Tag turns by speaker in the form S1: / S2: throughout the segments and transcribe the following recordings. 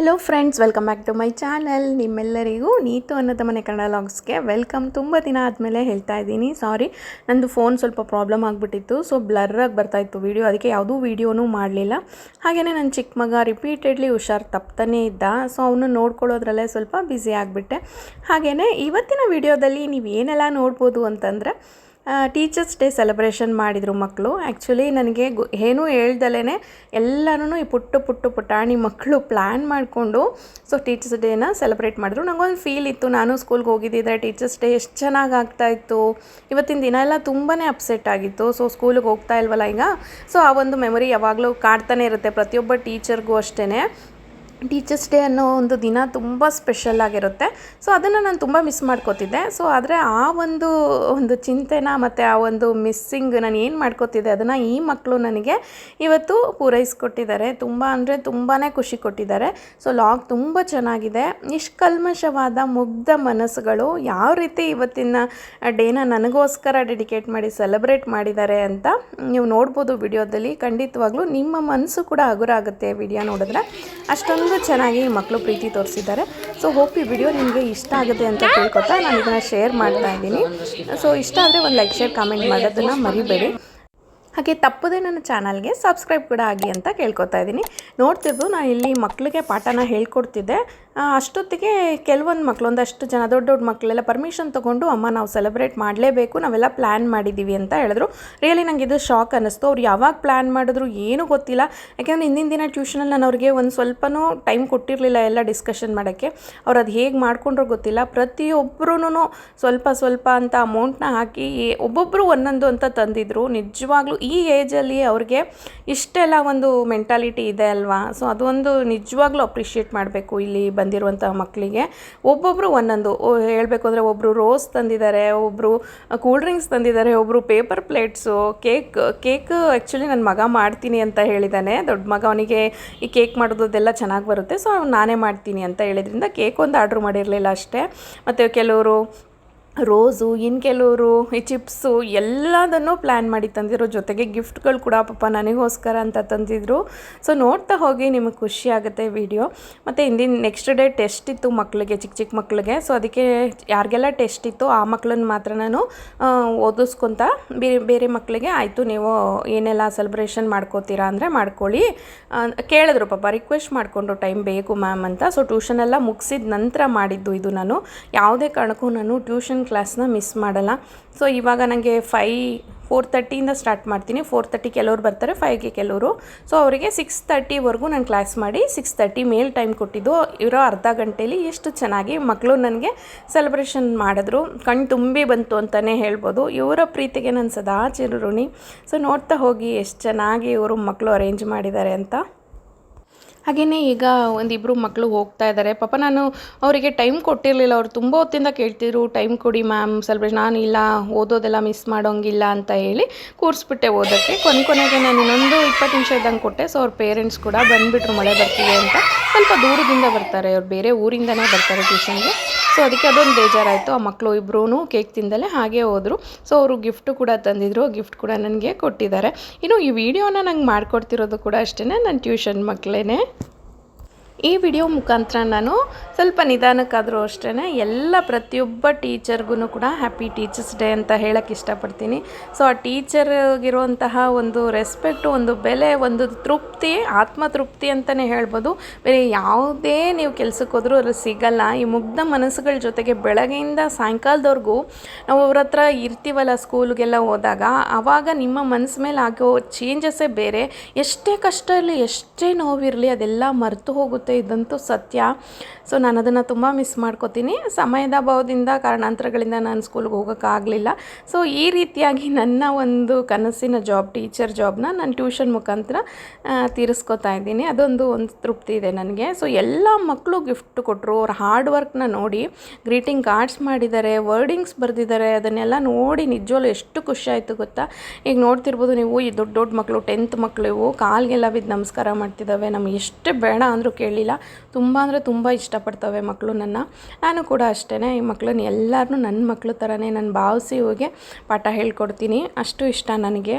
S1: Hello friends welcome back to my channel ನಿಮ್ಮೆಲ್ಲರಿಗೂ ನೀತು ಅನ್ನೋದ ಮನೆ ಕನ್ನಡ ಲಾಗ್ಸ್ಗೆ ವೆಲ್ಕಮ್ ತುಂಬ ದಿನ ಆದಮೇಲೆ ಹೇಳ್ತಾ ಇದ್ದೀನಿ. ಸಾರಿ ನಂದು ಫೋನ್ ಸ್ವಲ್ಪ ಪ್ರಾಬ್ಲಮ್ ಆಗಿಬಿಟ್ಟಿತ್ತು. ಸೊ ಬ್ಲರ್ರಾಗಿ ಬರ್ತಾಯಿತ್ತು ವೀಡಿಯೋ ಅದಕ್ಕೆ ಯಾವುದೂ ವೀಡಿಯೋನೂ ಮಾಡಲಿಲ್ಲ. ಹಾಗೆಯೇ ನನ್ನ ಚಿಕ್ಕ ಮಗ ರಿಪೀಟೆಡ್ಲಿ ಹುಷಾರು ತಪ್ತಾನೇ ಇದ್ದ. ಸೊ ಅವನು ನೋಡ್ಕೊಳ್ಳೋದ್ರಲ್ಲೇ ಸ್ವಲ್ಪ ಬ್ಯುಸಿ ಆಗಿಬಿಟ್ಟೆ. ಹಾಗೆಯೇ ಇವತ್ತಿನ ವೀಡಿಯೋದಲ್ಲಿ ನೀವು ಏನೆಲ್ಲ ನೋಡ್ಬೋದು ಅಂತಂದರೆ ಟೀಚರ್ಸ್ ಡೇ ಸೆಲೆಬ್ರೇಷನ್ ಮಾಡಿದರು ಮಕ್ಕಳು ಆ್ಯಕ್ಚುಲಿ ನನಗೆ ಗು, ಏನೂ ಹೇಳ್ದಲೇ ಎಲ್ಲರೂ ಈ ಪುಟ್ಟ ಪುಟ್ಟ ಪುಟಾಣಿ ಮಕ್ಕಳು ಪ್ಲ್ಯಾನ್ ಮಾಡಿಕೊಂಡು ಸೊ ಟೀಚರ್ಸ್ ಡೇನ ಸೆಲೆಬ್ರೇಟ್ ಮಾಡಿದ್ರು. ನನಗೊಂದು ಫೀಲ್ ಇತ್ತು. ನಾನು ಸ್ಕೂಲ್ಗೆ ಹೋಗಿದ್ದಿದ್ರೆ ಟೀಚರ್ಸ್ ಡೇ ಎಷ್ಟು ಚೆನ್ನಾಗಿ ಆಗ್ತಾಯಿತ್ತು ಇವತ್ತಿನ ದಿನ ಎಲ್ಲ ತುಂಬಾ ಅಪ್ಸೆಟ್ ಆಗಿತ್ತು. ಸೊ ಸ್ಕೂಲಿಗೆ ಹೋಗ್ತಾ ಇಲ್ವಲ್ಲ ಈಗ? ಸೊ ಆ ಒಂದು ಮೆಮೊರಿ ಯಾವಾಗಲೂ ಕಾಡ್ತಾನೆ ಇರುತ್ತೆ. ಪ್ರತಿಯೊಬ್ಬ ಟೀಚರ್ಗೂ ಅಷ್ಟೇ ಟೀಚರ್ಸ್ ಡೇ ಅನ್ನೋ ಒಂದು ದಿನ ತುಂಬ ಸ್ಪೆಷಲ್ ಆಗಿರುತ್ತೆ. ಸೊ ಅದನ್ನು ನಾನು ತುಂಬ ಮಿಸ್ ಮಾಡ್ಕೋತಿದ್ದೆ. ಸೊ ಆದರೆ ಆ ಒಂದು ಒಂದು ಚಿಂತೆನ ಮತ್ತು ಆ ಒಂದು ಮಿಸ್ಸಿಂಗ್ ನಾನು ಏನು ಮಾಡ್ಕೋತಿದ್ದೆ, ಅದನ್ನು ಈ ಮಕ್ಕಳು ನನಗೆ ಇವತ್ತು ಪೂರೈಸ್ಕೊಟ್ಟಿದ್ದಾರೆ. ತುಂಬ ಅಂದರೆ ತುಂಬಾ ಖುಷಿ ಕೊಟ್ಟಿದ್ದಾರೆ. ಸೊ ಲಾಗ್ ತುಂಬ ಚೆನ್ನಾಗಿದೆ. ನಿಷ್ಕಲ್ಮಶವಾದ ಮುಗ್ಧ ಮನಸ್ಸುಗಳು ಯಾವ ರೀತಿ ಇವತ್ತಿನ ಡೇನ ನನಗೋಸ್ಕರ ಡೆಡಿಕೇಟ್ ಮಾಡಿ ಸೆಲೆಬ್ರೇಟ್ ಮಾಡಿದ್ದಾರೆ ಅಂತ ನೀವು ನೋಡ್ಬೋದು ವಿಡಿಯೋದಲ್ಲಿ. ಖಂಡಿತವಾಗ್ಲೂ ನಿಮ್ಮ ಮನಸ್ಸು ಕೂಡ ಹಗುರ ಆಗುತ್ತೆ ವಿಡಿಯೋ ನೋಡಿದ್ರೆ. ಅಷ್ಟೊಂದು ಚೆನ್ನಾಗಿ ಮಕ್ಕಳು ಪ್ರೀತಿ ತೋರಿಸಿದ್ದಾರೆ. ಸೊ ಹೋಪ್ ಈ ವಿಡಿಯೋ ನಿಮಗೆ ಇಷ್ಟ ಆಗುತ್ತೆ ಅಂತ ತಿಳ್ಕೊತಾ ನಾನು ಇದನ್ನು ಶೇರ್ ಮಾಡ್ತಾ ಇದ್ದೀನಿ. ಸೊ ಇಷ್ಟ ಆದರೆ ಒಂದು ಲೈಕ್ ಶೇರ್ ಕಾಮೆಂಟ್ ಮಾಡೋದನ್ನು ಮರಿಬೇಡಿ. ಹಾಗೆ ತಪ್ಪದೆ ನನ್ನ ಚಾನಲ್ಗೆ ಸಬ್ಸ್ಕ್ರೈಬ್ ಕೂಡ ಆಗಿ ಅಂತ ಕೇಳ್ಕೊತಾ ಇದ್ದೀನಿ. ನೋಡ್ತಿದ್ದು ನಾನು ಇಲ್ಲಿ ಮಕ್ಕಳಿಗೆ ಪಾಠನ ಹೇಳ್ಕೊಡ್ತಿದ್ದೆ. ಅಷ್ಟೊತ್ತಿಗೆ ಕೆಲವೊಂದು ಮಕ್ಕಳು ಒಂದಷ್ಟು ಜನ ದೊಡ್ಡ ದೊಡ್ಡ ಮಕ್ಕಳೆಲ್ಲ ಪರ್ಮಿಷನ್ ತೊಗೊಂಡು, ಅಮ್ಮ, ನಾವು ಸೆಲೆಬ್ರೇಟ್ ಮಾಡಲೇಬೇಕು, ನಾವೆಲ್ಲ ಪ್ಲ್ಯಾನ್ ಮಾಡಿದ್ದೀವಿ ಅಂತ ಹೇಳಿದ್ರು. ರಿಯಲಿ ನನಗೆ ಇದು ಶಾಕ್ ಅನ್ನಿಸ್ತು. ಅವ್ರು ಯಾವಾಗ ಪ್ಲ್ಯಾನ್ ಮಾಡಿದ್ರು ಏನೂ ಗೊತ್ತಿಲ್ಲ. ಯಾಕೆಂದರೆ ಹಿಂದಿನ ದಿನ ಟ್ಯೂಷನಲ್ಲಿ ನಾನು ಅವ್ರಿಗೆ ಒಂದು ಸ್ವಲ್ಪನೂ ಟೈಮ್ ಕೊಟ್ಟಿರಲಿಲ್ಲ ಎಲ್ಲ ಡಿಸ್ಕಷನ್ ಮಾಡೋಕ್ಕೆ. ಅವ್ರು ಅದು ಹೇಗೆ ಮಾಡಿಕೊಂಡ್ರು ಗೊತ್ತಿಲ್ಲ. ಪ್ರತಿಯೊಬ್ಬರೂ ಸ್ವಲ್ಪ ಸ್ವಲ್ಪ ಅಂತ ಅಮೌಂಟ್ನ ಹಾಕಿ ಒಬ್ಬೊಬ್ಬರು ಒಂದೊಂದು ಅಂತ ತಂದಿದ್ರು. ನಿಜವಾಗ್ಲೂ ಈ ಏಜಲ್ಲಿ ಅವ್ರಿಗೆ ಇಷ್ಟೆಲ್ಲ ಒಂದು ಮೆಂಟಾಲಿಟಿ ಇದೆ ಅಲ್ವಾ? ಸೊ ಅದೊಂದು ನಿಜವಾಗ್ಲೂ ಅಪ್ರಿಷಿಯೇಟ್ ಮಾಡಬೇಕು ಇಲ್ಲಿ ಬಂದಿರುವಂಥ ಮಕ್ಕಳಿಗೆ. ಒಬ್ಬೊಬ್ಬರು ಒಂದೊಂದು ಹೇಳಬೇಕು ಅಂದರೆ ಒಬ್ಬರು ರೋಸ್ ತಂದಿದ್ದಾರೆ ಒಬ್ಬರು ಕೂಲ್ ಡ್ರಿಂಕ್ಸ್ ತಂದಿದ್ದಾರೆ ಒಬ್ಬರು paper plates, cake cake actually ನನ್ನ ಮಗ ಮಾಡ್ತೀನಿ ಅಂತ ಹೇಳಿದ್ದಾನೆ ದೊಡ್ಡ ಮಗ ಅವನಿಗೆ ಈ ಕೇಕ್ ಮಾಡೋದೆಲ್ಲ ಚೆನ್ನಾಗಿ ಬರುತ್ತೆ. ಸೊ ನಾನೇ ಮಾಡ್ತೀನಿ ಅಂತ ಹೇಳಿದ್ರಿಂದ ಕೇಕ್ ಒಂದು ಆರ್ಡ್ರ್ ಮಾಡಿರಲಿಲ್ಲ ಅಷ್ಟೇ. ಮತ್ತು ಕೆಲವರು ರೋಸು ಇನ್ನು ಕೆಲವರು ಈ ಚಿಪ್ಸು ಎಲ್ಲದನ್ನು ಪ್ಲ್ಯಾನ್ ಮಾಡಿ ತಂದಿದ್ರು ಜೊತೆಗೆ ಗಿಫ್ಟ್ಗಳು ಕೂಡ ಪಾಪ ನನಗೋಸ್ಕರ ಅಂತ ತಂದಿದ್ರು. ಸೊ ನೋಡ್ತಾ ಹೋಗಿ, ನಿಮಗೆ ಖುಷಿ ಆಗುತ್ತೆ ವಿಡಿಯೋ ಮತ್ತು ಹಿಂದಿನ ನೆಕ್ಸ್ಟ್ ಡೇ ಟೆಸ್ಟ್ ಇತ್ತು ಮಕ್ಕಳಿಗೆ ಚಿಕ್ಕ ಚಿಕ್ಕ ಮಕ್ಕಳಿಗೆ ಸೊ ಅದಕ್ಕೆ ಯಾರಿಗೆಲ್ಲ ಟೆಸ್ಟ್ ಇತ್ತು ಆ ಮಕ್ಕಳನ್ನು ಮಾತ್ರ ನಾನು ಓದಿಸ್ಕೊತ ಬೇರೆ ಬೇರೆ ಮಕ್ಕಳಿಗೆ ಆಯಿತು, ನೀವು ಏನೆಲ್ಲ ಸೆಲೆಬ್ರೇಷನ್ ಮಾಡ್ಕೋತೀರಾ ಅಂದರೆ ಮಾಡ್ಕೊಳ್ಳಿ. ಕೇಳಿದ್ರು ಪಾಪ ರಿಕ್ವೆಸ್ಟ್ ಮಾಡಿಕೊಂಡು ಟೈಮ್ ಬೇಕು ಮ್ಯಾಮ್ ಅಂತ. ಸೊ ಟ್ಯೂಷನ್ ಎಲ್ಲ ಮುಗಿಸಿದ ನಂತರ ಮಾಡಿದ್ದು ಇದು ನಾನು. ಯಾವುದೇ ಕಾರಣಕ್ಕೂ ನಾನು ಟ್ಯೂಷನ್ ಕ್ಲಾಸ್ನ ಮಿಸ್ ಮಾಡಲ್ಲ. ಸೊ ಇವಾಗ ನನಗೆ ಫೈ ಫೋರ್ ತರ್ಟಿಯಿಂದ ಸ್ಟಾರ್ಟ್ ಮಾಡ್ತೀನಿ. ಫೋರ್ ತರ್ಟಿ ಕೆಲವರು ಬರ್ತಾರೆ ಫೈವ್ಗೆ ಕೆಲವರು. ಸೊ ಅವರಿಗೆ ಸಿಕ್ಸ್ ತರ್ಟಿವರೆಗೂ ನಾನು ಕ್ಲಾಸ್ ಮಾಡಿ ಸಿಕ್ಸ್ ತರ್ಟಿ ಮೇಲ್ ಟೈಮ್ ಕೊಟ್ಟಿದ್ದು. ಇರೋ ಅರ್ಧ ಗಂಟೇಲಿ ಎಷ್ಟು ಚೆನ್ನಾಗಿ ಮಕ್ಕಳು ನನಗೆ ಸೆಲೆಬ್ರೇಷನ್ ಮಾಡಿದ್ರು. ಕಣ್ಣು ತುಂಬಿ ಬಂತು ಅಂತಲೇ ಹೇಳ್ಬೋದು. ಇವರ ಪ್ರೀತಿಗೆ ನಾನು ಸದಾ ಚಿರುರುಣಿ ಸೊ ನೋಡ್ತಾ ಹೋಗಿ ಎಷ್ಟು ಚೆನ್ನಾಗಿ ಇವರು ಮಕ್ಕಳು ಅರೇಂಜ್ ಮಾಡಿದ್ದಾರೆ ಅಂತ. ಹಾಗೆಯೇ ಈಗ ಒಂದಿಬ್ಬರು ಮಕ್ಕಳು ಹೋಗ್ತಾ ಇದ್ದಾರೆ ಪಾಪ ನಾನು ಅವರಿಗೆ ಟೈಮ್ ಕೊಟ್ಟಿರಲಿಲ್ಲ. ಅವ್ರು ತುಂಬ ಹೊತ್ತಿಂದ ಕೇಳ್ತಿದ್ರು ಟೈಮ್ ಕೊಡಿ ಮ್ಯಾಮ್ ಸೆಲೆಬ್ರೇಷನ್ ನಾನು ಇಲ್ಲ, ಓದೋದೆಲ್ಲ ಮಿಸ್ ಮಾಡೋಂಗಿಲ್ಲ ಅಂತ ಹೇಳಿ ಕೂರಿಸ್ಬಿಟ್ಟೆ ಓದೋಕ್ಕೆ. ಕೊನೆ ಕೊನೆಗೆ ನಾನು ಇನ್ನೊಂದು ಇಪ್ಪತ್ತು ನಿಮಿಷ ಇದ್ದಂಗೆ ಕೊಟ್ಟೆ. ಸೊ ಅವ್ರ ಪೇರೆಂಟ್ಸ್ ಕೂಡ ಬಂದುಬಿಟ್ರು ಮಳೆ ಬರ್ತಿದೆ ಅಂತ. ಸ್ವಲ್ಪ ದೂರದಿಂದ ಬರ್ತಾರೆ. ಅವ್ರು ಬೇರೆ ಊರಿಂದನೇ ಬರ್ತಾರೆ ಟ್ಯೂಷನ್ಗೆ ಸೊ ಅದಕ್ಕೆ ಅದೊಂದು ಬೇಜಾರಾಯಿತು. ಆ ಮಕ್ಕಳು ಇಬ್ಬರೂ ಕೇಕ್ ತಿಂದಲೇ ಹಾಗೆ ಹೋದರು. ಸೊ ಅವರು ಗಿಫ್ಟು ಕೂಡ ತಂದಿದ್ರು. ಗಿಫ್ಟ್ ಕೂಡ ನನಗೆ ಕೊಟ್ಟಿದ್ದಾರೆ. ಇನ್ನು ಈ ವಿಡಿಯೋನ ನಂಗೆ ಮಾಡಿಕೊಡ್ತಿರೋದು ಕೂಡ ಅಷ್ಟೇ ನನ್ನ ಟ್ಯೂಷನ್ ಮಕ್ಕಳೇ ಈ ವಿಡಿಯೋ ಮುಖಾಂತರ ನಾನು ಸ್ವಲ್ಪ ನಿಧಾನಕ್ಕಾದರೂ ಅಷ್ಟೇ ಎಲ್ಲ ಪ್ರತಿಯೊಬ್ಬ ಟೀಚರ್ಗೂ ಕೂಡ ಹ್ಯಾಪಿ ಟೀಚರ್ಸ್ ಡೇ ಅಂತ ಹೇಳಕ್ಕೆ ಇಷ್ಟಪಡ್ತೀನಿ. ಸೊ ಆ ಟೀಚರ್ಗಿರುವಂತಹ ಒಂದು ರೆಸ್ಪೆಕ್ಟು ಒಂದು ಬೆಲೆ, ಒಂದು ತೃಪ್ತಿ, ಆತ್ಮತೃಪ್ತಿ ಅಂತಲೇ ಹೇಳ್ಬೋದು. ಬೇರೆ ಯಾವುದೇ ನೀವು ಕೆಲಸಕ್ಕೆ ಹೋದರೂ ಅದು ಸಿಗಲ್ಲ. ಈ ಮುಗ್ಧ ಮನಸ್ಸುಗಳ ಜೊತೆಗೆ ಬೆಳಗ್ಗೆಯಿಂದ ಸಾಯಂಕಾಲದವರೆಗೂ ನಾವು ಅವ್ರ ಹತ್ರ ಇರ್ತೀವಲ್ಲ ಸ್ಕೂಲ್ಗೆಲ್ಲ ಹೋದಾಗ, ಆವಾಗ ನಿಮ್ಮ ಮನಸ್ಸು ಮೇಲೆ ಆಗೋ ಚೇಂಜಸ್ಸೇ ಬೇರೆ. ಎಷ್ಟೇ ಕಷ್ಟ ಇರಲಿ, ಎಷ್ಟೇ ನೋವಿರಲಿ, ಅದೆಲ್ಲ ಮರೆತು ಹೋಗುತ್ತೆ. ಇದಂತೂ ಸತ್ಯ. ಸೊ ನಾನು ಅದನ್ನು ತುಂಬ ಮಿಸ್ ಮಾಡ್ಕೋತೀನಿ. ಸಮಯದ ಅಭಾವದಿಂದ ಕಾರಣಾಂತರಗಳಿಂದ ನಾನು ಸ್ಕೂಲ್ಗೆ ಹೋಗೋಕ್ಕಾಗಲಿಲ್ಲ ಸೊ ಈ ರೀತಿಯಾಗಿ ನನ್ನ ಒಂದು ಕನಸಿನ ಜಾಬ್ ಟೀಚರ್ ಜಾಬ್ನ ನಾನು ಟ್ಯೂಷನ್ ಮುಖಾಂತರ ತೀರಿಸ್ಕೊತಾ ಇದ್ದೀನಿ. ಅದೊಂದು ಒಂದು ತೃಪ್ತಿ ಇದೆ ನನಗೆ. ಸೊ ಎಲ್ಲ ಮಕ್ಕಳು ಗಿಫ್ಟ್ ಕೊಟ್ಟರು ಅವ್ರ ಹಾರ್ಡ್ ವರ್ಕ್ನ ನೋಡಿ ಗ್ರೀಟಿಂಗ್ ಕಾರ್ಡ್ಸ್ ಮಾಡಿದ್ದಾರೆ ವರ್ಡಿಂಗ್ಸ್ ಬರೆದಿದ್ದಾರೆ, ಅದನ್ನೆಲ್ಲ ನೋಡಿ ನಿಜವಲ್ಲೂ ಎಷ್ಟು ಖುಷಿ ಆಯಿತು ಗೊತ್ತಾ? ಈಗ ನೋಡ್ತಿರ್ಬೋದು ನೀವು, ಈ ದೊಡ್ಡ ದೊಡ್ಡ ಮಕ್ಕಳು ಟೆಂತ್ ಮಕ್ಕಳು ಕಾಲ್ಗೆಲ್ಲ ಬಿದ್ದು ನಮಸ್ಕಾರ ಮಾಡ್ತಿದ್ದಾವೆ. ನಮ್ಗೆ ಎಷ್ಟು ಬೇಡ ಅಂದರೂ ಇಲ್ಲ ತುಂಬ ಅಂದರೆ ತುಂಬ ಇಷ್ಟಪಡ್ತವೆ ಮಕ್ಕಳು ನನ್ನ. ನಾನು ಕೂಡ ಅಷ್ಟೇ ಈ ಮಕ್ಕಳನ್ನ ಎಲ್ಲರನ್ನೂ ನನ್ನ ಮಕ್ಕಳು ಥರನೇ ನಾನು ಭಾವಿಸಿ ಹೋಗಿ ಪಾಠ ಹೇಳ್ಕೊಡ್ತೀನಿ. ಅಷ್ಟು ಇಷ್ಟ ನನಗೆ.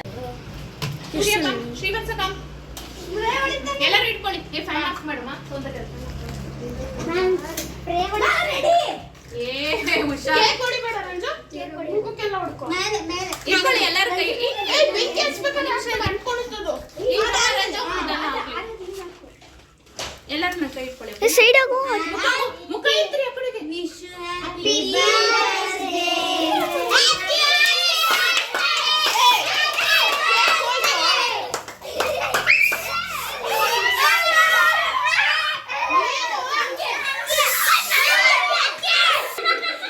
S2: ಶ್ರೀವತ್ಸ ಕಮ್. ಎಲ್ಲರೂ ಇಟ್ಕೊಳ್ಳಿ. ಏ ಫ್ಯಾನ್ ಆಫ್ ಮಾಡಮ್ಮ ತೊಂದರೆ ಏ ಹುಷಾರ್. ಇಟ್ಕೊಳ್ಳಿ ಎಲ್ಲರೂ ಕೈ ಎಲ್ಲರನ್ನ ಕೈ ಇಟ್ಕೊಳ್ಳಿ
S3: ಸೈಡ್ ಹೋಗು
S2: ಮುಖ- ಮುಖ ಇತ್ರಿ ಆ ಕಡೆಗೆ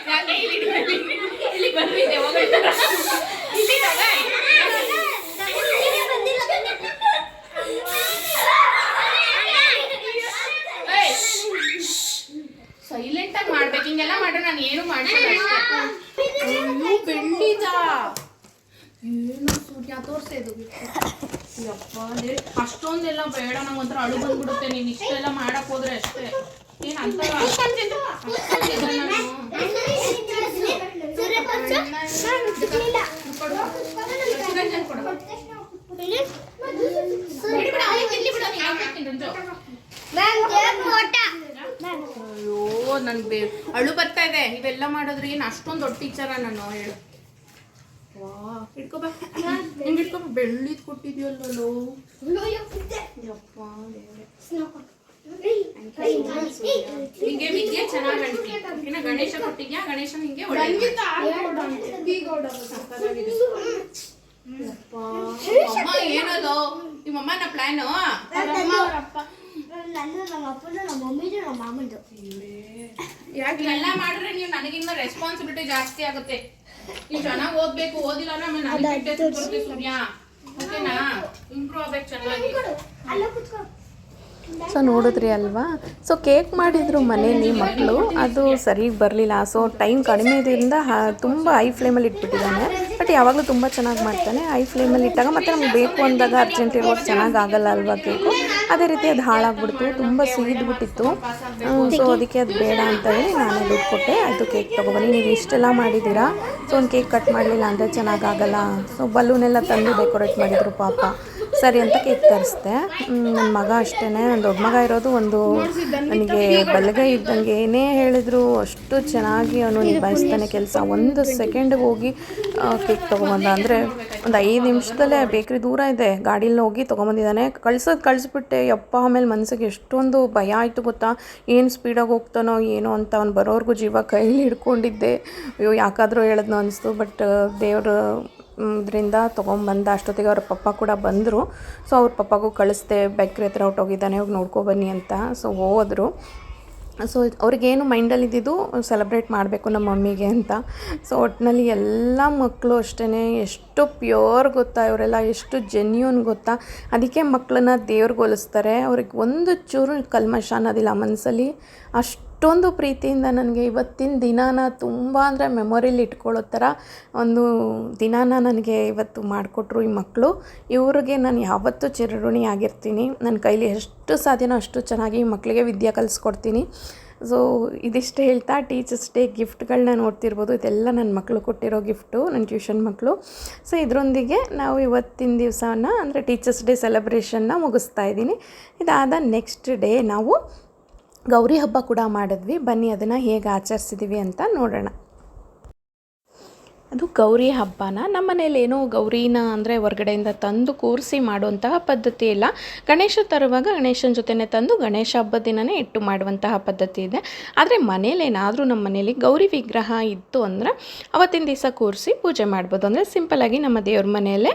S2: ಯಾಕೆ ಇಲ್ಲಿ ಇಡಿ? ಇಲ್ಲಿ ಬಂದ್ಬಿಟ್ಟೆ ಹೋಗೋಯ್ತಾರ ಇಲ್ಲಿ ತಗ. ಸೈಲೆಂಟ್ ಆಗಿ ಮಾಡ್ಬೇಕು ಹಿಂಗೆಲ್ಲ ಮಾಡ್ರೆ ನಾನು ಏನು ಮಾಡ್ಸಲ್ಲ ಅಯ್ಯೋ ಬೆಳ್ಳಿದ ಏನು ಸೂರ್ಯ ತೋರ್ಸೇದು ಯಪ್ಪ ದೇವ್ರೆ, ಅಷ್ಟೊಂದೆಲ್ಲ ಬೇಡ ನಂಗೆ ಒಂಥರ ಅಳು ಬಂದ್ಬಿಡುತ್ತೆ ನೀನು ಇಷ್ಟೆಲ್ಲ ಮಾಡಕ್ ಹೋದ್ರೆ ಅಷ್ಟೇ ಏನ್ ಅಂತ ಅಷ್ಟೊಂದಿಲ್ಲ ನಾನು ಕೊಡು. ಚಿಕನ್ ಕೊಡು. ಬಿಡು ಬಿಡು, ಅವ್ನಿಗೆ ಮಾಡಕ್ ಹೋದ್ರೆ ಅಷ್ಟೇ. ಅಯ್ಯೋ ನನ್ ಅಳು ಬರ್ತಾ ಇದೆ. ಇವೆಲ್ಲ ಮಾಡೋದ್ರಿ ಏನು ಅಷ್ಟೊಂದು ದೊಡ್ಡ ಟೀಚರ ನಾನು, ಹೇಳು. ವಾ ಇಟ್ಕೋ ಬಾ. ಹಿಂಗೆ ಇಟ್ಕೋ ಬಾ. ಬೆಳ್ಳಿದ್ ಕೊಟ್ಟಿದ್ಯಲ್ಲೋ ಯಪ್ಪ, ದೇವ್ರೆ. ನಿಂಗೆ ವಿದ್ಯೆ ಚೆನ್ನಾಗಿ ಅಂಟಿ ಇನ್ನ ಗಣೇಶ ಕೊಟ್ಟಿದ್ಯಾ? ಗಣೇಶ ನಿಂಗೆ ಒಳ್ಳೆ ಅಮ್ಮ ಏನದು? ನಿಮ್ಮಮ್ಮನ ಪ್ಲಾನು ಯಾಕೆ ಎಲ್ಲ ಮಾಡಿದ್ರೆ ನೀವು ನನಗಿನ್ನ ರೆಸ್ಪಾನ್ಸಿಬಿಲಿಟಿ ಜಾಸ್ತಿ ಆಗುತ್ತೆ. ನೀವು ಚೆನ್ನಾಗಿ ಓದ್ಬೇಕು ಓದಿಲ್ಲ ಅಂದ್ರೆ ಆಮೇಲೆ ನನಗೆ ಸೂರ್ಯ ಓಕೆನಾ ಇಂಪ್ರೂವ್ ಆಗ್ಬೇಕು ಚೆನ್ನಾಗಿ.
S1: ಸೊ ನೋಡಿದ್ರಿ ಅಲ್ವಾ? ಸೊ ಕೇಕ್ ಮಾಡಿದ್ರು ಮನೇಲಿ ಮಕ್ಕಳು ಅದು ಸರಿ ಬರಲಿಲ್ಲ. ಸೊ ಟೈಮ್ ಕಡಿಮೆ ಇದರಿಂದ ತುಂಬ ಐ ಫ್ಲೇಮಲ್ಲಿ ಇಟ್ಬಿಟ್ಟಿದ್ದಾನೆ. ಬಟ್ ಯಾವಾಗಲೂ ತುಂಬ ಚೆನ್ನಾಗಿ ಮಾಡ್ತಾನೆ. ಐ ಫ್ಲೇಮಲ್ಲಿ ಇಟ್ಟಾಗ ಮತ್ತು ನಮ್ಗೆ ಬೇಕು ಅಂದಾಗ ಅರ್ಜೆಂಟ್ ಇರುವಾಗ ಚೆನ್ನಾಗಿ ಆಗಲ್ಲ ಅಲ್ವಾ ಕೇಕು ಅದೇ ರೀತಿ ಅದು ಹಾಳಾಗ್ಬಿಡ್ತು. ತುಂಬ ಸೀದ್ಬಿಟ್ಟಿತ್ತು ಸೊ ಅದಕ್ಕೆ ಅದು ಬೇಡ ಅಂತ ಹೇಳಿ ನಾನೇ ದುಡ್ಡು ಕೊಟ್ಟೆ. ಅದು ಕೇಕ್ ತೊಗೊಬನ್ನಿ. ನೀವು ಇಷ್ಟೆಲ್ಲ ಮಾಡಿದ್ದೀರಾ? ಸೊ ಒಂದು ಕೇಕ್ ಕಟ್ ಮಾಡಲಿಲ್ಲ ಅಂದರೆ ಚೆನ್ನಾಗಾಗಲ್ಲ ಸೊ ಬಲೂನೆಲ್ಲ ತಂದು ಡೆಕೋರೇಟ್ ಮಾಡಿದರು ಪಾಪ. ಸರಿ ಅಂತ ಕೇಕ್ ತರಿಸ್ದೆ. ನನ್ನ ಮಗ ಅಷ್ಟೇ ನನ್ನ ದೊಡ್ಡ ಮಗ ಇರೋದು ಒಂದು ನನಗೆ ಬಲಗೈ ಇದ್ದಂಗೆ ಏನೇ ಹೇಳಿದ್ರು ಅಷ್ಟು ಚೆನ್ನಾಗಿ ಅವನು ನಿಭಾಯಿಸ್ತಾನೆ ಕೆಲಸ. ಒಂದು ಸೆಕೆಂಡ್ಗೆ ಹೋಗಿ ಕೇಕ್ ತೊಗೊಂಬಂದ ಅಂದರೆ ಒಂದು ಐದು ನಿಮಿಷದಲ್ಲೇ ಬೇಕ್ರಿ ದೂರ ಇದೆ. ಗಾಡೀಲಿ ಹೋಗಿ ತೊಗೊಂಬಂದಿದ್ದಾನೆ ಕಳ್ಸೋದು ಕಳಿಸ್ಬಿಟ್ಟೆ. ಯಪ್ಪ, ಆಮೇಲೆ ಮನಸ್ಸಿಗೆ ಎಷ್ಟೊಂದು ಭಯ ಆಯಿತು ಗೊತ್ತಾ? ಏನು ಸ್ಪೀಡಾಗಿ ಹೋಗ್ತಾನೋ ಏನೋ ಅಂತ ಅವ್ನು ಬರೋರ್ಗು ಜೀವ ಕೈಲಿ ಹಿಡ್ಕೊಂಡಿದ್ದೆ. ಅಯ್ಯೋ, ಯಾಕಾದರೂ ಹೇಳಿದ್ನೋ ಅನಿಸ್ತು. ಬಟ್, ದೇವರು ಇದರಿಂದ ತೊಗೊಂಬಂದ ಅಷ್ಟೊತ್ತಿಗೆ ಅವ್ರ ಪಪ್ಪ ಕೂಡ ಬಂದರು. ಸೊ ಅವ್ರ ಪಪ್ಪಗೂ ಕಳಿಸ್ದೆ, ಬೇಕ್ರಿ ಹತ್ರ ಹೊರ್ಟೋಗಿದ್ದಾನೆ, ಹೋಗಿ ನೋಡ್ಕೊಬನ್ನಿ ಅಂತ. ಸೊ ಹೋದರು. ಸೊ ಅವ್ರಿಗೇನು ಮೈಂಡಲ್ಲಿ ಇದ್ದಿದ್ದು ಸೆಲೆಬ್ರೇಟ್ ಮಾಡಬೇಕು ನಮ್ಮ ಮಮ್ಮಿಗೆ ಅಂತ. ಸೊ ಒಟ್ಟಿನಲ್ಲಿ ಎಲ್ಲ ಮಕ್ಕಳು ಅಷ್ಟೇ ಎಷ್ಟು ಪ್ಯೂರ್ ಗೊತ್ತಾ ಇವರೆಲ್ಲ, ಎಷ್ಟು ಜೆನ್ಯೂನ್ ಗೊತ್ತಾ. ಅದಕ್ಕೆ ಮಕ್ಕಳನ್ನ ದೇವ್ರಿಗೆ ಹೋಲಿಸ್ತಾರೆ. ಅವ್ರಿಗೆ ಒಂದು ಚೂರು ಕಲ್ಮಶ ಅನ್ನೋದಿಲ್ಲ ಮನಸ್ಸಲ್ಲಿ ಅಷ್ಟೊಂದು ಪ್ರೀತಿಯಿಂದ ನನಗೆ ಇವತ್ತಿನ ದಿನಾನ ತುಂಬ ಅಂದರೆ ಮೆಮೊರಿಲಿ ಇಟ್ಕೊಳ್ಳೋ ಥರ ಒಂದು ದಿನಾನ ನನಗೆ ಇವತ್ತು ಮಾಡಿಕೊಟ್ರು ಈ ಮಕ್ಕಳು. ಇವ್ರಿಗೆ ನಾನು ಯಾವತ್ತೂ ಚಿರಋಣಿ ಆಗಿರ್ತೀನಿ. ನನ್ನ ಕೈಲಿ ಎಷ್ಟು ಸಾಧ್ಯನೋ ಅಷ್ಟು ಚೆನ್ನಾಗಿ ಈ ಮಕ್ಕಳಿಗೆ ವಿದ್ಯೆ ಕಲಿಸ್ಕೊಡ್ತೀನಿ. ಸೊ ಇದಿಷ್ಟು ಹೇಳ್ತಾ ಟೀಚರ್ಸ್ ಡೇ ಗಿಫ್ಟ್ಗಳನ್ನ ನೋಡ್ತಿರ್ಬೋದು. ಇದೆಲ್ಲ ನನ್ನ ಮಕ್ಕಳು ಕೊಟ್ಟಿರೋ ಗಿಫ್ಟು ನನ್ನ ಟ್ಯೂಷನ್ ಮಕ್ಕಳು. ಸೊ ಇದರೊಂದಿಗೆ ನಾವು ಇವತ್ತಿನ ದಿವಸನ ಅಂದರೆ ಟೀಚರ್ಸ್ ಡೇ ಸೆಲೆಬ್ರೇಷನ್ನ ಮುಗಿಸ್ತಾ ಇದ್ದೀನಿ. ಇದಾದ ನೆಕ್ಸ್ಟ್ ಡೇ ನಾವು ಗೌರಿ ಹಬ್ಬ ಕೂಡ ಮಾಡಿದ್ವಿ. ಬನ್ನಿ ಅದನ್ನು ಹೇಗೆ ಆಚರಿಸಿದ್ದೀವಿ ಅಂತ ನೋಡೋಣ. ಅದು ಗೌರಿ ಹಬ್ಬನ? ನಮ್ಮ ಮನೇಲಿ ಏನೋ ಗೌರಿನ ಅಂದರೆ ಹೊರಗಡೆಯಿಂದ ತಂದು ಕೂರಿಸಿ ಮಾಡುವಂತಹ ಪದ್ಧತಿ ಇಲ್ಲ. ಗಣೇಶ ತರುವಾಗ ಗಣೇಶನ ಜೊತೆನೇ ತಂದು ಗಣೇಶ ಹಬ್ಬದ ದಿನನೇ ಇಟ್ಟು ಮಾಡುವಂತಹ ಪದ್ಧತಿ ಇದೆ. ಆದರೆ ಮನೇಲಿ ಏನಾದರೂ ನಮ್ಮ ಮನೇಲಿ ಗೌರಿ ವಿಗ್ರಹ ಇತ್ತು ಅಂದರೆ ಅವತ್ತಿನ ದಿವಸ ಕೂರಿಸಿ ಪೂಜೆ ಮಾಡ್ಬೋದು. ಅಂದರೆ ಸಿಂಪಲಾಗಿ ನಮ್ಮ ದೇವ್ರ ಮನೆಯಲ್ಲೇ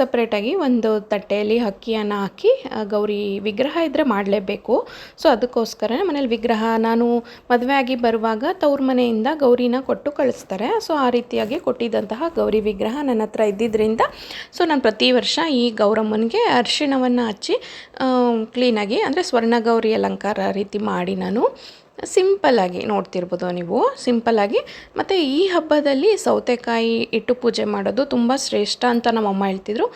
S1: ಸಪ್ರೇಟಾಗಿ ಒಂದು ತಟ್ಟೆಯಲ್ಲಿ ಅಕ್ಕಿಯನ್ನು ಹಾಕಿ ಗೌರಿ ವಿಗ್ರಹ ಇದ್ದರೆ ಮಾಡಲೇಬೇಕು. ಸೊ ಅದಕ್ಕೋಸ್ಕರ ಮನೇಲಿ ವಿಗ್ರಹ ನಾನು ಮದುವೆ ಬರುವಾಗ ತವ್ರ ಮನೆಯಿಂದ ಗೌರಿನ ಕೊಟ್ಟು ಕಳಿಸ್ತಾರೆ. ಸೊ ಆ ರೀತಿಯಾಗಿ ಕೊಟ್ಟಿದ್ದಂತಹ ಗೌರಿ ವಿಗ್ರಹ ನನ್ನ ಹತ್ರ ಇದ್ದಿದ್ದರಿಂದ ಸೊ ನಾನು ಪ್ರತಿ ವರ್ಷ ಈ ಗೌರಮ್ಮನಿಗೆ ಅರಿಶಿಣವನ್ನು ಹಚ್ಚಿ ಕ್ಲೀನಾಗಿ ಅಂದರೆ ಸ್ವರ್ಣ ಗೌರಿ ಅಲಂಕಾರ ರೀತಿ ಮಾಡಿ ನಾನು ಸಿಂಪಲ್ಲಾಗಿ ನೋಡ್ತಿರ್ಬೋದು ನೀವು. ಸಿಂಪಲ್ಲಾಗಿ ಮತ್ತು ಈ ಹಬ್ಬದಲ್ಲಿ ಸೌತೆಕಾಯಿ ಇಟ್ಟು ಪೂಜೆ ಮಾಡೋದು ತುಂಬ ಶ್ರೇಷ್ಠ ಅಂತ ನಮ್ಮಮ್ಮ ಹೇಳ್ತಿದ್ರು.